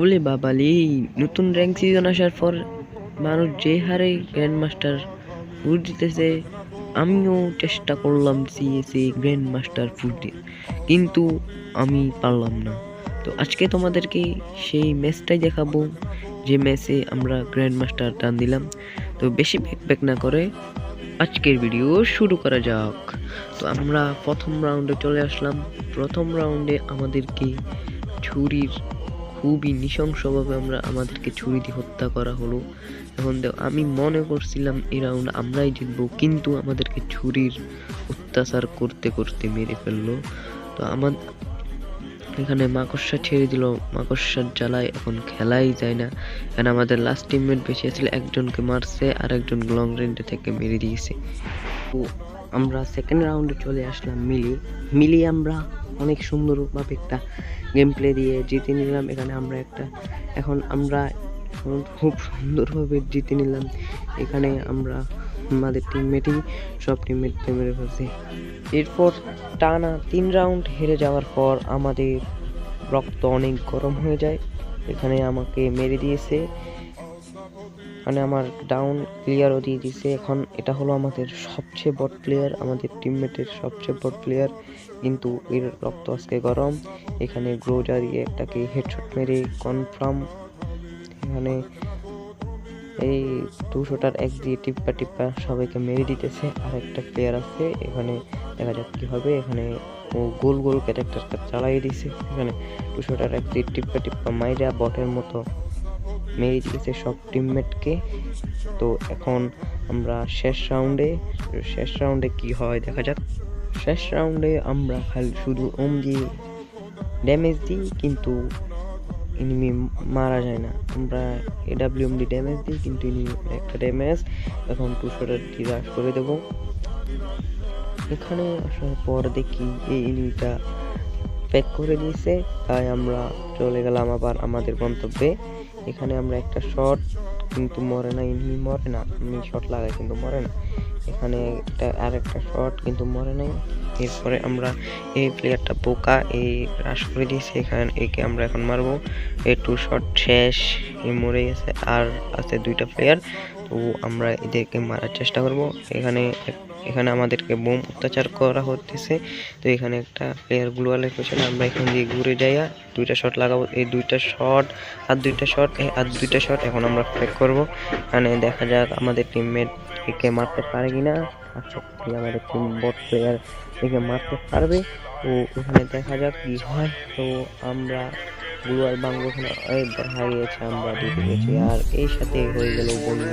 ওলে বাবালি নতুন rank season আসার পর মানুষ যে হারে গ্র্যান্ড মাস্টার ফুট দিতেছে, আমিও চেষ্টা করলাম সিএসএ গ্র্যান্ড মাস্টার ফুট দিয়ে কিন্তু আমি পারলাম না। তো আজকে তোমাদেরকে সেই ম্যাচটাই দেখাবো, যে ম্যাচে আমরা গ্র্যান্ড মাস্টার টান দিলাম। তো বেশি ব্যাক না করে আজকের ভিডিও শুরু করা যাক। তো আমরা প্রথম রাউন্ডে চলে আসলাম। প্রথম রাউন্ডে আমাদেরকে ছুরির খুবই নৃশংসভাবে আমরা আমাদেরকে ছুরি দিয়ে হত্যা করা হলো। এখন আমি মনে করছিলাম এই রাউন্ড আমরাই জিতবো, কিন্তু আমাদেরকে ছুরির অত্যাচার করতে করতে মেরে ফেলল। তো আমার এখানে মাকড়সা ছেড়ে দিল, মাকড়সার জ্বালায় এখন খেলাই যায় না। কারণ আমাদের লাস্ট টিমমেট বেশি ছিল একজনকে মারছে আর একজন লং রেঞ্জে থেকে মেরে দিয়েছে। তো আমরা সেকেন্ড রাউন্ডে চলে আসলাম মিলি। মিলি, আমরা অনেক সুন্দরভাবে একটা গেম প্লে দিয়ে জিতে নিলাম। এখানে আমরা একটা, এখন আমরা খুব সুন্দরভাবে জিতে নিলাম। এখানে আমরা আমাদের টিমমেটই সব টিমমেটকে মেরে ফেলছি। এরপর টানা তিন রাউন্ড হেরে যাওয়ার পর আমাদের রক্ত অনেক গরম হয়ে যায়। এখানে আমাকে মেরে দিয়েছে। মানে আমার ডাউন ক্লিয়ারও দিয়ে দিছে। এখন এটা হলো আমাদের সবচেয়ে বড় প্লেয়ার আমাদের টিমমেটের সবচেয়ে বড় প্লেয়ার কিন্তু এর রক্ত আজকে গরম। এখানে গ্রোজা দিয়ে একটাকে হেডশট মেরে কনফার্ম এখানে এই দুশোটার এক দিয়ে টিপ্পা টিপ্পা সবাইকে মেরে দিতেছে। আর একটা প্লেয়ার আছে, এখানে দেখা যাক কি হবে। এখানে ও গোল গোল ক্যারেক্টারটা চালাই দিছে। এখানে দুশোটার এক দিয়ে টিপ্পা টিপ্পা মাইরা বটের মতো মেরে দিয়েছে সব টিমমেটকে তো এখন আমরা শেষ রাউন্ডে শেষ রাউন্ডে কি হয় দেখা যাক। শেষ রাউন্ডে আমরা খালি শুধু ওম দিয়ে ড্যামেজ দিই, কিন্তু এনিমি মারা যায় না। আমরা এডাব্লিউএম ডি ড্যামেজ দিই, কিন্তু এনিমি একটা ড্যামেজ এখন টুশোটার দিয়ে রাশ করে দেব। এখানে আসার পর দেখি এই এনিমিটা প্যাক করে দিয়েছে। তাই আমরা চলে গেলাম আবার আমাদের গন্তব্যে। এখানে আমরা একটা শট কিন্তু মরে না এনিমি মরে না। আমি শট লাগাই, কিন্তু মরে না। এখানে একটা আর একটা শট কিন্তু মরে নাই। এরপরে আমরা এই প্লেয়ারটা বোকা, এই রাশ করে দিয়েছি। এখানে, একে আমরা এখন মারবো। এই টু শট শেষ, এ মরে গেছে, আর আছে দুইটা প্লেয়ার তো আমরা এদেরকে মারার চেষ্টা করব। এখানে এখানে আমাদেরকে বোম অত্যাচার করা হতেছে। তো এখানে একটা প্লেয়ার গ্লোয়ালের পেছনে আমরা এখান দিয়ে ঘুরে যাইয়া দুইটা শট লাগাবো। এই দুইটা শট আর দুইটা শট আর দুইটা শট এখন আমরা প্যাক করব। এখানে দেখা যাক আমাদের টিমমেট একে মারতে পারে কিনা। আর সত্যি আমাদের টিম বট প্লেয়ার একে মারতে পারবে। তো ওখানে দেখা যাক কি হয়। তো আমরা গ্লোয়াল বাংলো ওখানে দেখা গিয়েছে আমরা জিতে গেছি। আর এই সাথে হয়ে গেল বন্ধু